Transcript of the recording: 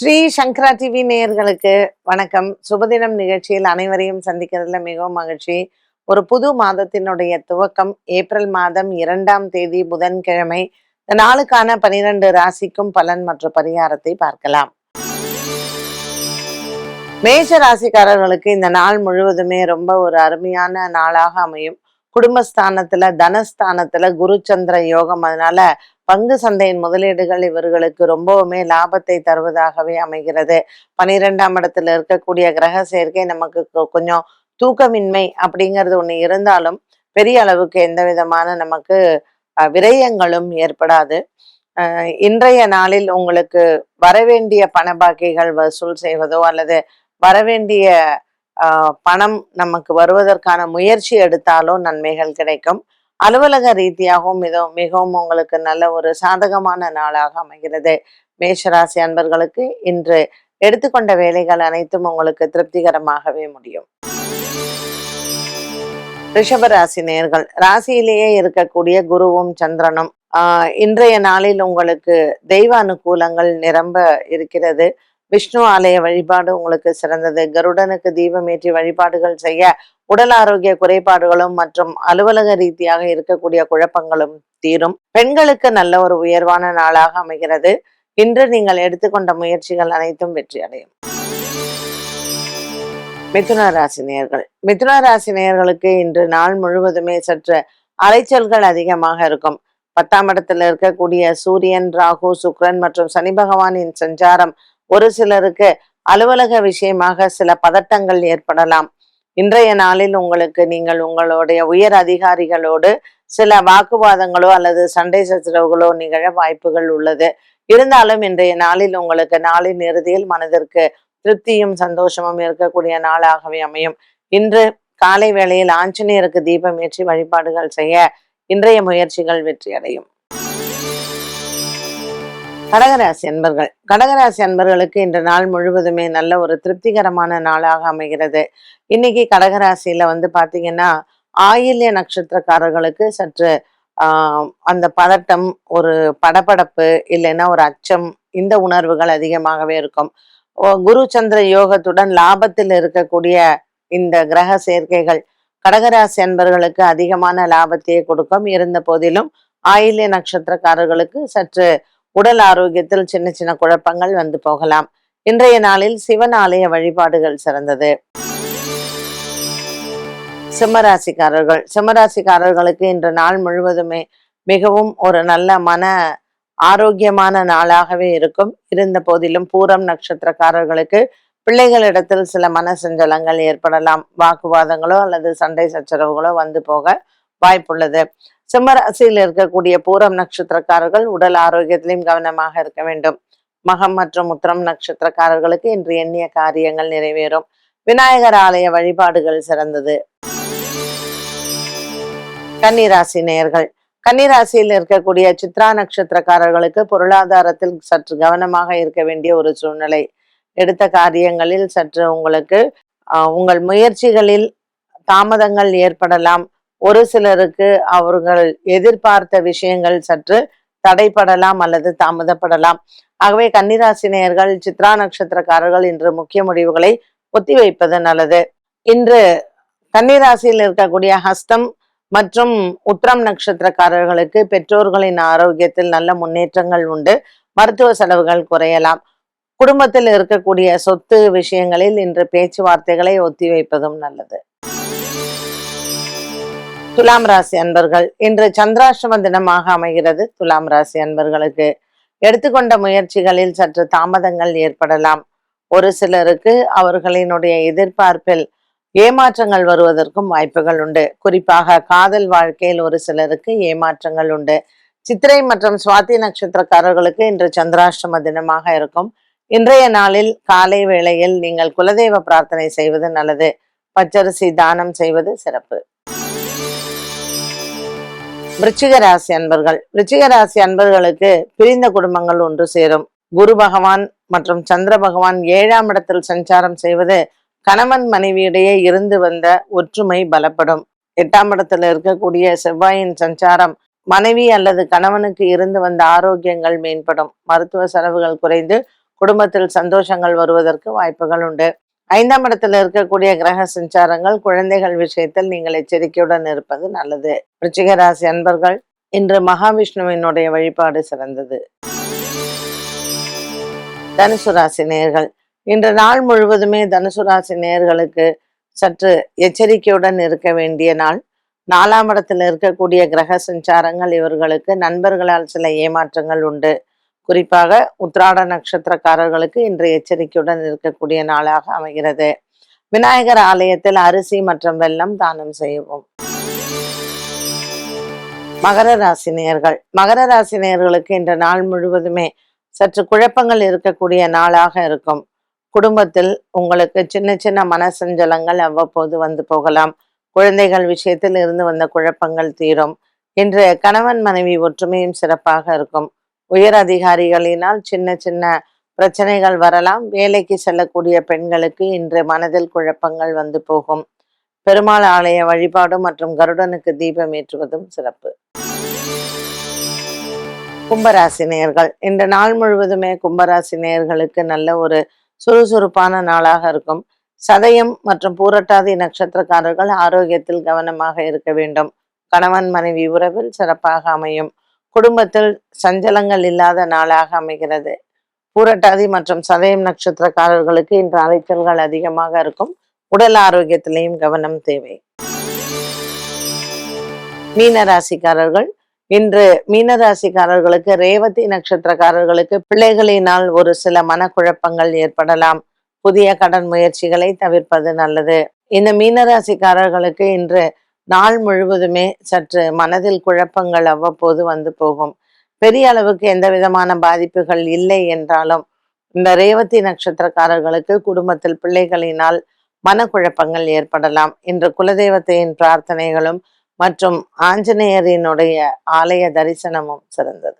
ஸ்ரீ சங்கரா TV நேயர்களுக்கு வணக்கம். சுபதினம் நிகழ்ச்சியில் அனைவரையும் சந்திக்கிறதுல மிகவும் மகிழ்ச்சி. ஒரு புது மாதத்தினுடைய துவக்கம் ஏப்ரல் மாதம் இரண்டாம் தேதி புதன்கிழமை. இந்த நாளுக்கான பனிரெண்டு ராசிக்கும் பலன் மற்றும் பரிகாரத்தை பார்க்கலாம். மேஷ ராசிக்காரர்களுக்கு இந்த நாள் முழுவதுமே ரொம்ப ஒரு அருமையான நாளாக அமையும். குடும்பஸ்தானத்துல தனஸ்தானத்துல குரு சந்திர யோகம். அதனால பங்கு சந்தையின் முதலீடுகள் இவர்களுக்கு ரொம்பவுமே லாபத்தை தருவதாகவே அமைகிறது. பனிரெண்டாம் இடத்துல இருக்கக்கூடிய கிரக சேர்க்கை நமக்கு கொஞ்சம் தூக்கமின்மை அப்படிங்கிறது ஒண்ணு இருந்தாலும் பெரிய அளவுக்கு எந்த விதமான நமக்கு அஹ், விரயங்களும் ஏற்படாது. இன்றைய நாளில் உங்களுக்கு வரவேண்டிய பண பாக்கிகள் வசூல் செய்வதோ அல்லது வரவேண்டிய ஆஹ் பணம் நமக்கு வருவதற்கான முயற்சி எடுத்தாலோ நன்மைகள் கிடைக்கும். அலுவலக ரீதியாகவும் மிகவும் மிகவும் உங்களுக்கு நல்ல ஒரு சாதகமான நாளாக அமைகிறது. மேஷராசி அன்பர்களுக்கு இன்று எடுத்துக்கொண்ட வேலைகள் அனைத்தும் உங்களுக்கு திருப்திகரமாகவே முடியும். ரிஷபராசி நேர்கள் ராசியிலேயே இருக்கக்கூடிய குருவும் சந்திரனும் ஆஹ் இன்றைய நாளில் உங்களுக்கு தெய்வ அனுகூலங்கள் நிரம்ப இருக்கிறது. விஷ்ணு ஆலய வழிபாடு உங்களுக்கு சிறந்தது. கருடனுக்கு தீபம் ஏற்றி வழிபாடுகள் செய்ய உடல் ஆரோக்கிய குறைபாடுகளும் மற்றும் அலுவலக ரீதியாக இருக்கக்கூடிய குழப்பங்களும் தீரும். பெண்களுக்கு நல்ல ஒரு உயர்வான நாளாக அமைகிறது. இன்று நீங்கள் எடுத்துக்கொண்ட முயற்சிகள் அனைத்தும் வெற்றி அடையும். மிதுன ராசி நேயர்கள். மிதுன ராசி நேயர்களுக்கு இன்று நாள் முழுவதுமே சற்று அலைச்சல்கள் அதிகமாக இருக்கும். பத்தாம் இடத்துல இருக்கக்கூடிய சூரியன் ராகு சுக்ரன் மற்றும் சனி பகவானின் சஞ்சாரம் ஒரு சிலருக்கு அலுவலக விஷயமாக சில பதட்டங்கள் ஏற்படலாம். இன்றைய நாளில் உங்களுக்கு நீங்கள் உங்களுடைய உயர் அதிகாரிகளோடு சில வாக்குவாதங்களோ அல்லது சண்டை சச்சரவுகளோ நிகழ வாய்ப்புகள் உள்ளது. இருந்தாலும் இன்றைய நாளில் உங்களுக்கு நாளின் இறுதியில் மனதிற்கு திருப்தியும் சந்தோஷமும் இருக்கக்கூடிய நாளாகவே அமையும். இன்று காலை வேளையில் ஆஞ்சநேயருக்கு தீபம் ஏற்றி வழிபாடுகள் செய்ய இன்றைய முயற்சிகள் வெற்றி அடையும் கடகராசி அன்பர்கள். கடகராசி அன்பர்களுக்கு இன்று நாள் முழுவதுமே நல்ல ஒரு திருப்திகரமான நாளாக அமைகிறது. இன்னைக்கு கடகராசியில வந்து பாத்தீங்கன்னா ஆயில்ய நட்சத்திரக்காரர்களுக்கு சற்று ஆஹ் அந்த பதட்டம் ஒரு படபடப்பு இல்லைன்னா ஒரு அச்சம் இந்த உணர்வுகள் அதிகமாகவே இருக்கும். குரு சந்திர யோகத்துடன் லாபத்தில் இருக்கக்கூடிய இந்த கிரக சேர்க்கைகள் கடகராசி அன்பர்களுக்கு அதிகமான லாபத்தையே கொடுக்கும். இருந்த போதிலும் ஆயில்ய நட்சத்திரக்காரர்களுக்கு சற்று உடல் ஆரோக்கியத்தில் சின்ன சின்ன குழப்பங்கள் வந்து போகலாம். இன்றைய நாளில் சிவன் ஆலய வழிபாடுகள் சிறந்தது. சிம்மராசிக்காரர்கள். சிம்மராசிக்காரர்களுக்கு இன்று நாள் முழுவதுமே மிகவும் ஒரு நல்ல மன ஆரோக்கியமான நாளாகவே இருக்கும். இருந்த போதிலும் பூரம் நட்சத்திரக்காரர்களுக்கு பிள்ளைகளிடத்தில் சில மன சஞ்சலங்கள் ஏற்படலாம். வாக்குவாதங்களோ அல்லது சண்டை சச்சரவுகளோ வந்து போக வாய்ப்புள்ளது. சிம்மராசியில் இருக்கக்கூடிய பூரம் நட்சத்திரக்காரர்கள் உடல் ஆரோக்கியத்திலும் கவனமாக இருக்க வேண்டும். மகம் மற்றும் உத்திரம் நட்சத்திரக்காரர்களுக்கு இன்று எண்ணிய காரியங்கள் நிறைவேறும். விநாயகர் ஆலய வழிபாடுகள் சிறந்தது. கன்னிராசி நேயர்கள் கன்னிராசியில் இருக்கக்கூடிய சித்ரா நட்சத்திரக்காரர்களுக்கு பொருளாதாரத்தில் சற்று கவனமாக இருக்க வேண்டிய ஒரு சூழ்நிலை. எடுத்த காரியங்களில் சற்று உங்களுக்கு ஆஹ், உங்கள் முயற்சிகளில் தாமதங்கள் ஏற்படலாம். ஒரு சிலருக்கு அவர்கள் எதிர்பார்த்த விஷயங்கள் சற்று தடைப்படலாம் அல்லது தாமதப்படலாம். ஆகவே கன்னிராசினியர்கள் சித்ரா நட்சத்திரக்காரர்கள் இன்று முக்கிய முடிவுகளை ஒத்திவைப்பது நல்லது. இன்று கன்னிராசியில் இருக்கக்கூடிய ஹஸ்தம் மற்றும் உத்திரம் நட்சத்திரக்காரர்களுக்கு பெற்றோர்களின் ஆரோக்கியத்தில் நல்ல முன்னேற்றங்கள் உண்டு. மருத்துவ செலவுகள் குறையலாம். குடும்பத்தில் இருக்கக்கூடிய சொத்து விஷயங்களில் இன்று பேச்சுவார்த்தைகளை ஒத்திவைப்பதும் நல்லது. துலாம் ராசி அன்பர்கள் இன்று சந்திராஷ்டம தினமாக அமைகிறது துலாம் ராசி அன்பர்களுக்கு. எடுத்துக்கொண்ட முயற்சிகளில் சற்று தாமதங்கள் ஏற்படலாம். ஒரு சிலருக்கு அவர்களினுடைய எதிர்பார்ப்பில் ஏமாற்றங்கள் வருவதற்கும் வாய்ப்புகள் உண்டு. குறிப்பாக காதல் வாழ்க்கையில் ஒரு சிலருக்கு ஏமாற்றங்கள் உண்டு. சித்திரை மற்றும் சுவாதி நட்சத்திரக்காரர்களுக்கு இன்று சந்திராஷ்டம தினமாக இருக்கும். இன்றைய நாளில் காலை வேளையில் நீங்கள் குலதெய்வ பிரார்த்தனை செய்வது நல்லது. பச்சரிசி தானம் செய்வது சிறப்பு. விருச்சிக ராசி அன்பர்கள். விருச்சிக ராசி அன்பர்களுக்கு பிரிந்த குடும்பங்கள் ஒன்று சேரும். குரு பகவான் மற்றும் சந்திர பகவான் ஏழாம் இடத்தில் சஞ்சாரம் செய்வது கணவன் மனைவியிடையே இருந்து வந்த ஒற்றுமை பலப்படும். எட்டாம் இடத்துல இருக்கக்கூடிய செவ்வாயின் சஞ்சாரம் மனைவி அல்லது கணவனுக்கு இருந்து வந்த ஆரோக்கியங்கள் மேம்படும். மருத்துவ செலவுகள் குறைந்து குடும்பத்தில் சந்தோஷங்கள் வருவதற்கு வாய்ப்புகள் உண்டு. ஐந்தாம் இடத்துல இருக்கக்கூடிய கிரக சஞ்சாரங்கள் குழந்தைகள் விஷயத்தில் நீங்கள் எச்சரிக்கையுடன் இருப்பது நல்லது. விருச்சிக ராசி அன்பர்கள் இன்று மகாவிஷ்ணுவினுடைய வழிபாடு சிறந்தது. தனுசு ராசி நேர்கள் இன்று நாள் முழுவதுமே தனுசு ராசி நேர்களுக்கு சற்று எச்சரிக்கையுடன் இருக்க வேண்டிய நாள். நாலாம் இடத்துல இருக்கக்கூடிய கிரக சஞ்சாரங்கள் இவர்களுக்கு நண்பர்களால் சில ஏமாற்றங்கள் உண்டு. குறிப்பாக உத்ராட நட்சத்திரக்காரர்களுக்கு இன்று எச்சரிக்கையுடன் இருக்கக்கூடிய நாளாக அமைகிறது. விநாயகர் ஆலயத்தில் அரிசி மற்றும் வெல்லம் தானம் செய்யவும் மகர ராசினியர்கள் மகர ராசினியர்களுக்கு இன்று நாள் முழுவதுமே சற்று குழப்பங்கள் இருக்கக்கூடிய நாளாக இருக்கும். குடும்பத்தில் உங்களுக்கு சின்ன சின்ன மனசஞ்சலங்கள் அவ்வப்போது வந்து போகலாம். குழந்தைகள் விஷயத்தில் இருந்து வந்த குழப்பங்கள் தீரும். இன்று கணவன் மனைவி ஒற்றுமையும் சிறப்பாக இருக்கும். உயர் அதிகாரிகளினால் சின்ன சின்ன பிரச்சனைகள் வரலாம். வேலைக்கு செல்லக்கூடிய பெண்களுக்கு இன்று மனதில் குழப்பங்கள் வந்து போகும். பெருமாள் ஆலய வழிபாடு மற்றும் கருடனுக்கு தீபம் ஏற்றுவதும் சிறப்பு. கும்பராசி நேயர்கள் இந்த நாள் முழுவதுமே கும்பராசி நேயர்களுக்கு நல்ல ஒரு சுறுசுறுப்பான நாளாக இருக்கும். சதயம் மற்றும் பூரட்டாதி நட்சத்திரக்காரர்கள் ஆரோக்கியத்தில் கவனமாக இருக்க வேண்டும். கணவன் மனைவி உறவில் சிறப்பாக அமையும். குடும்பத்தில் சஞ்சலங்கள் இல்லாத நாளாக அமைகிறது. பூரட்டாதி மற்றும் சதயம் நட்சத்திரக்காரர்களுக்கு இன்று அலைச்சல்கள் அதிகமாக இருக்கும். உடல் ஆரோக்கியத்திலையும் கவனம் தேவை. மீனராசிக்காரர்கள் இன்று மீனராசிக்காரர்களுக்கு ரேவதி நட்சத்திரக்காரர்களுக்கு பிள்ளைகளினால் ஒரு சில மனக்குழப்பங்கள் ஏற்படலாம். புதிய கடன் முயற்சிகளை தவிர்ப்பது நல்லது. இந்த மீனராசிக்காரர்களுக்கு இன்று நாள் முழுவதுமே சற்று மனதில் குழப்பங்கள் அவ்வப்போது வந்து போகும். பெரிய அளவுக்கு எந்த விதமான பாதிப்புகள் இல்லை என்றாலும் இந்த ரேவதி நட்சத்திரக்காரர்களுக்கு குடும்பத்தில் பிள்ளைகளினால் மனக்குழப்பங்கள் ஏற்படலாம். இன்று குலதெய்வத்தையின் பிரார்த்தனைகளும் மற்றும் ஆஞ்சநேயரினுடைய ஆலய தரிசனமும் சிறந்தது.